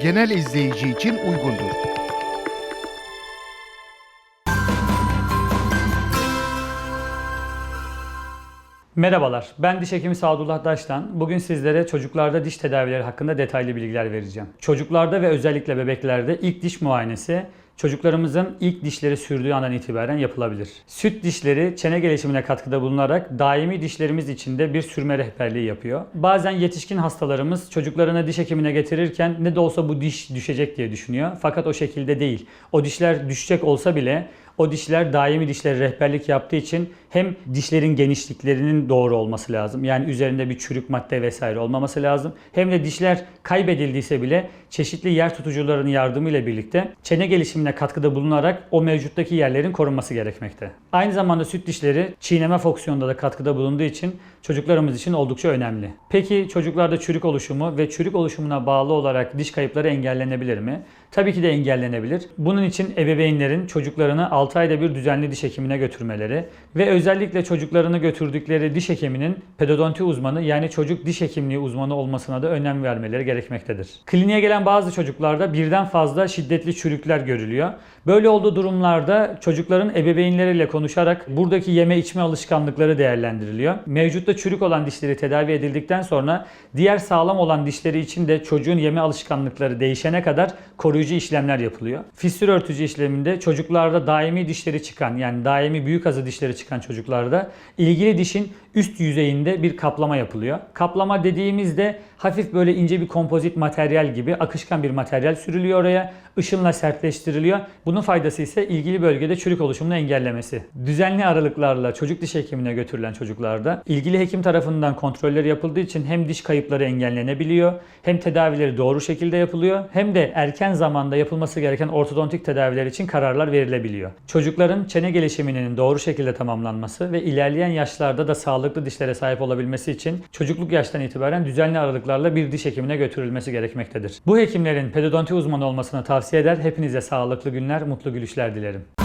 genel izleyici için uygundur. Merhabalar, ben diş hekimi Sadullah Daş'tan. Bugün sizlere çocuklarda diş tedavileri hakkında detaylı bilgiler vereceğim. Çocuklarda ve özellikle bebeklerde ilk diş muayenesi çocuklarımızın ilk dişleri sürdüğü andan itibaren yapılabilir. Süt dişleri çene gelişimine katkıda bulunarak daimi dişlerimiz içinde bir sürme rehberliği yapıyor. Bazen yetişkin hastalarımız çocuklarını diş hekimine getirirken ne de olsa bu diş düşecek diye düşünüyor. Fakat o şekilde değil. O dişler düşecek olsa bile o dişler daimi dişlere rehberlik yaptığı için hem dişlerin genişliklerinin doğru olması lazım. Yani üzerinde bir çürük madde vesaire olmaması lazım. Hem de dişler kaybedildiyse bile çeşitli yer tutucuların yardımıyla birlikte çene gelişimine katkıda bulunarak o mevcuttaki yerlerin korunması gerekmekte. Aynı zamanda süt dişleri çiğneme fonksiyonunda da katkıda bulunduğu için çocuklarımız için oldukça önemli. Peki çocuklarda çürük oluşumu ve çürük oluşumuna bağlı olarak diş kayıpları engellenebilir mi? Tabii ki de engellenebilir. Bunun için ebeveynlerin çocuklarını 6 ayda bir düzenli diş hekimine götürmeleri ve özellikle çocuklarını götürdükleri diş hekiminin pedodonti uzmanı yani çocuk diş hekimliği uzmanı olmasına da önem vermeleri gerekmektedir. Kliniğe gelen bazı çocuklarda birden fazla şiddetli çürükler görülüyor. Böyle olduğu durumlarda çocukların ebeveynleriyle konuşarak buradaki yeme içme alışkanlıkları değerlendiriliyor. Mevcutta çürük olan dişleri tedavi edildikten sonra diğer sağlam olan dişleri için de çocuğun yeme alışkanlıkları değişene kadar koruyucu işlemler yapılıyor. Fistül örtücü işleminde çocuklarda daimi dişleri çıkan yani daimi büyük azı dişleri çıkan çocuklarda ilgili dişin üst yüzeyinde bir kaplama yapılıyor. Kaplama dediğimizde hafif böyle ince bir kompozit materyal gibi akışkan bir materyal sürülüyor oraya. ışınla sertleştiriliyor. Bunun faydası ise ilgili bölgede çürük oluşumunu engellemesi. Düzenli aralıklarla çocuk diş hekimine götürülen çocuklarda ilgili hekim tarafından kontroller yapıldığı için hem diş kayıpları engellenebiliyor, hem tedavileri doğru şekilde yapılıyor, hem de erken zamanda yapılması gereken ortodontik tedaviler için kararlar verilebiliyor. Çocukların çene gelişiminin doğru şekilde tamamlanması ve ilerleyen yaşlarda da sağlıklı dişlere sahip olabilmesi için çocukluk yaştan itibaren düzenli aralıklarla bir diş hekimine götürülmesi gerekmektedir. Bu hekimlerin pedodonti uzmanı olmasını tavsiye eder. Hepinize sağlıklı günler, mutlu gülüşler dilerim.